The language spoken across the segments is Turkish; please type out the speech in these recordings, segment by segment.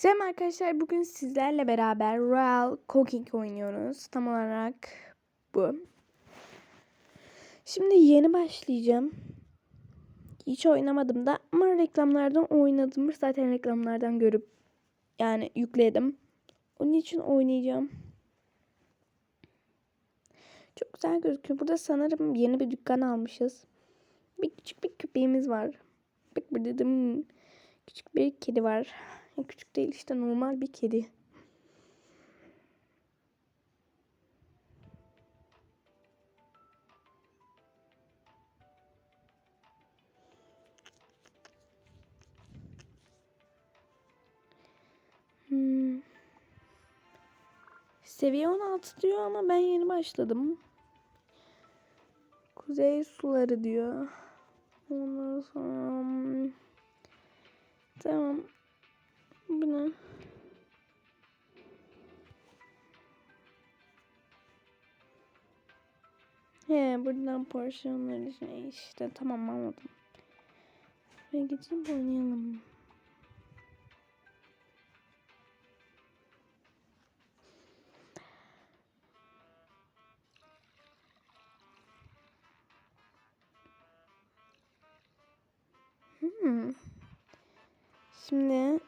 Selam arkadaşlar. Bugün sizlerle beraber Royal Cooking oynuyoruz. Tam olarak bu. Şimdi yeni başlayacağım. Hiç oynamadım da ama reklamlardan oynadım. Zaten reklamlardan görüp yani yükledim. Onun için oynayacağım. Çok güzel gözüküyor. Burada sanırım yeni bir dükkan almışız. Bir küçük bir köpeğimiz var. Bak burada da küçük bir kedi var. Küçük değil işte normal bir kedi. Hmm. Seviye 16 diyor ama ben yeni başladım. Kuzey suları diyor. Ondan sonra... hmm, Tamam. Bu ne? He buradan porsiyonları şey işte tamam anladım. Ve geçip oynayalım. Hmm. Şimdi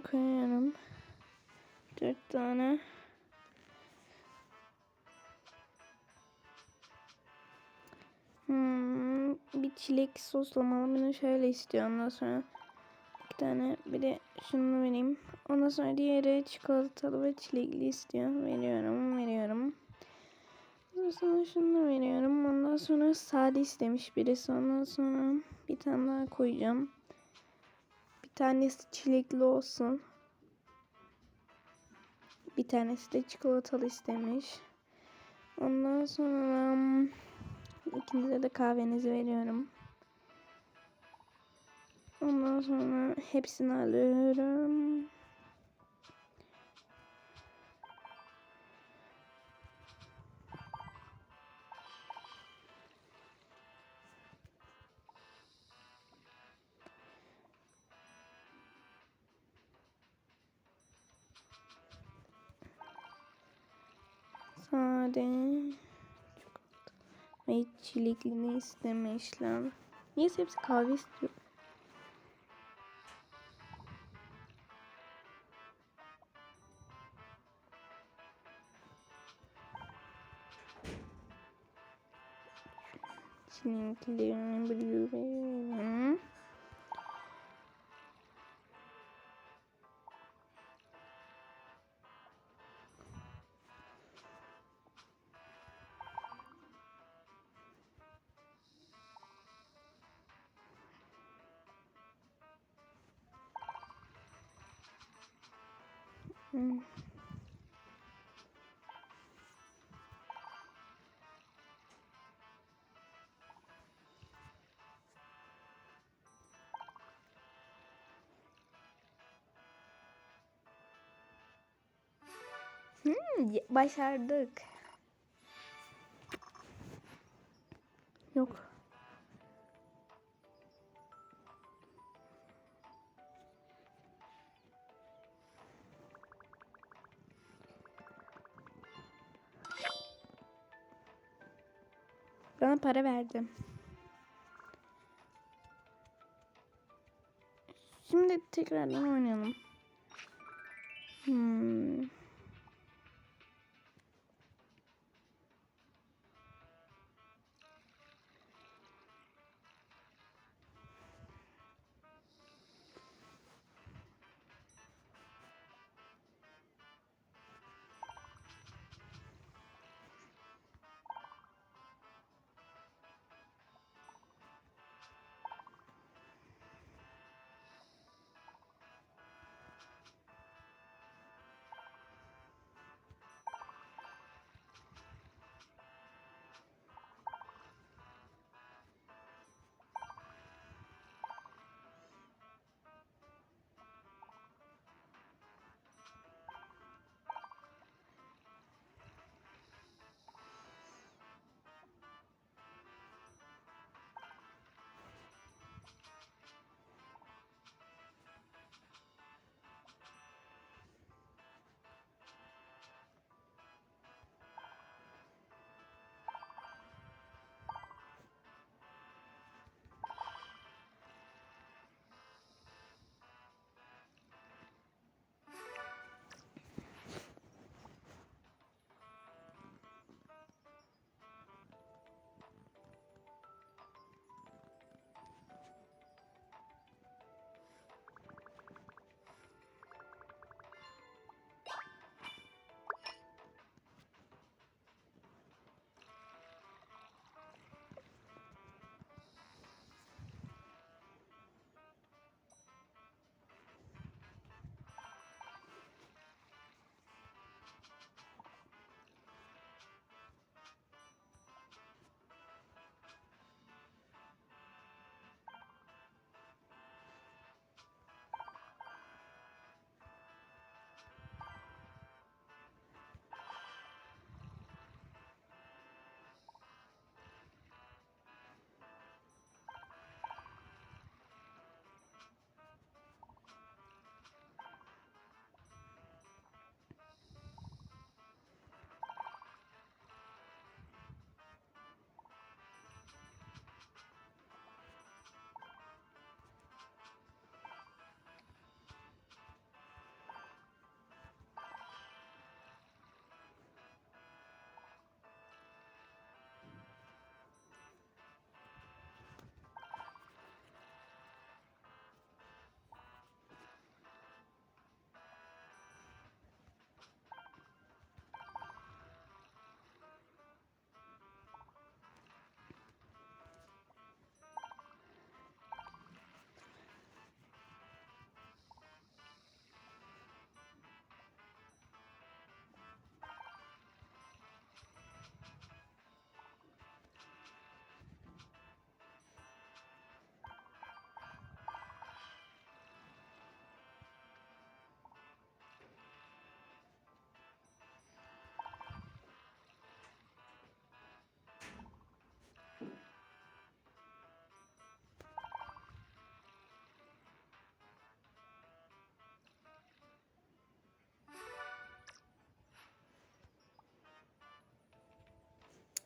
bunları koyuyorum. Dört tane. Hmm, bir çilek soslamalı. Bunu şöyle istiyorum. Ondan sonra bir tane bir de şunu vereyim. Ondan sonra diğeri çikolatalı ve çilekli istiyor. Veriyorum, veriyorum. Ondan sonra şunu veriyorum. Ondan sonra sade istemiş birisi. Ondan sonra bir tane daha koyacağım. Tanesi çilekli olsun. Bir tanesi de çikolatalı istemiş. Ondan sonra ikinize de kahvenizi veriyorum. Ondan sonra hepsini alıyorum. Ve çileklini istemişler. Niye hepsi kahve istiyor? Çilekli, blueberry. Hmm. Hmm, başardık. Bana para verdi. Şimdi tekrardan oynayalım. Hmm.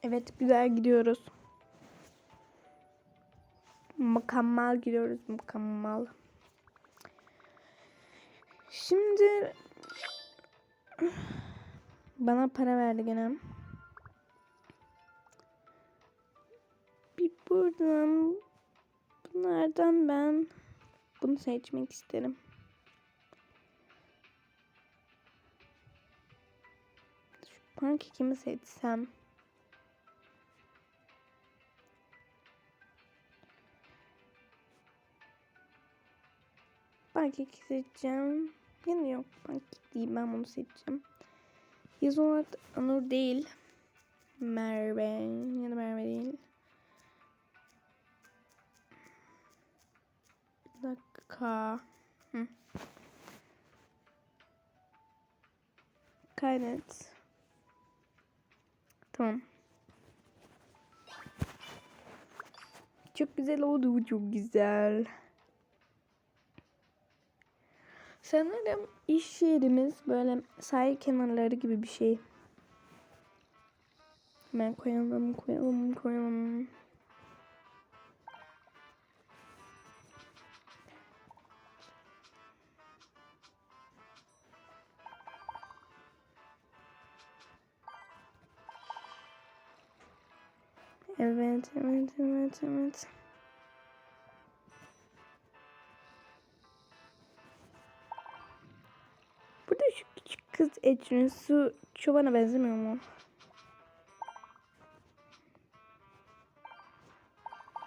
Evet güzel gidiyoruz. Mükemmel gidiyoruz mükemmel. Şimdi bana para verdi gene. Bir buradan bunlardan ben bunu seçmek isterim. Şu pankekimi seçsem. Pankek seçeceğim. Yine yok pankek değil ben bunu seçeceğim. Yazı olarak Anur değil. Merve ya da Merve değil. Bir dakika. Hı. Kaydet. Tamam. Çok güzel oldu. Çok güzel. Sanırım iş yerimiz böyle sahil kenarları gibi bir şey. Hemen koyalım, koyalım, koyalım. Evet, evet, evet, evet. Kız Ecrin su çobana benzemiyor mu?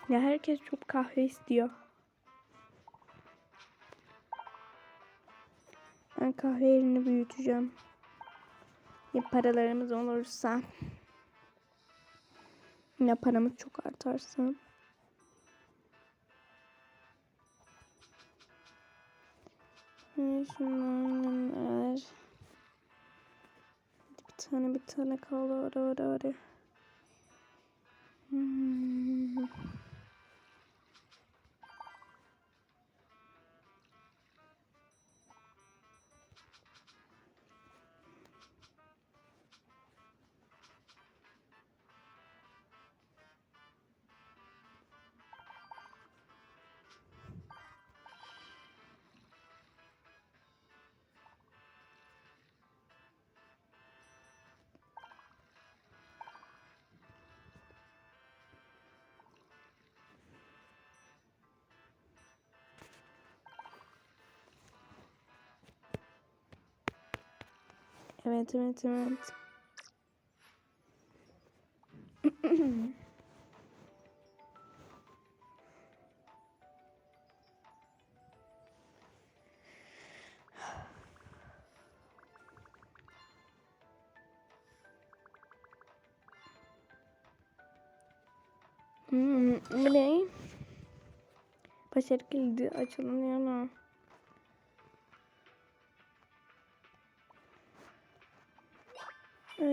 Ya herkes çok kahve istiyor. Ben kahve yerini büyüteceğim. Ya paralarımız olursa. Ya paramız çok artarsa. Bir tane bir tane kaldı orada orada orada. Evet evet evet. Hmm, bu ne? Başarı kilidi açılmıyor mu?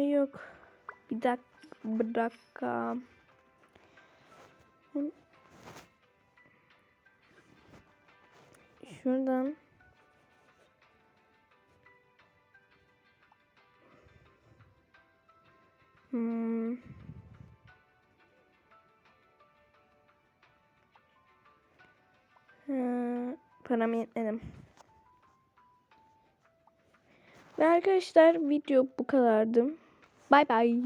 Yok. Bir dakika. Bir dakika. Şuradan. Hmm. Ee, param yetmedi. Ve arkadaşlar video bu kadardı. Bay bay.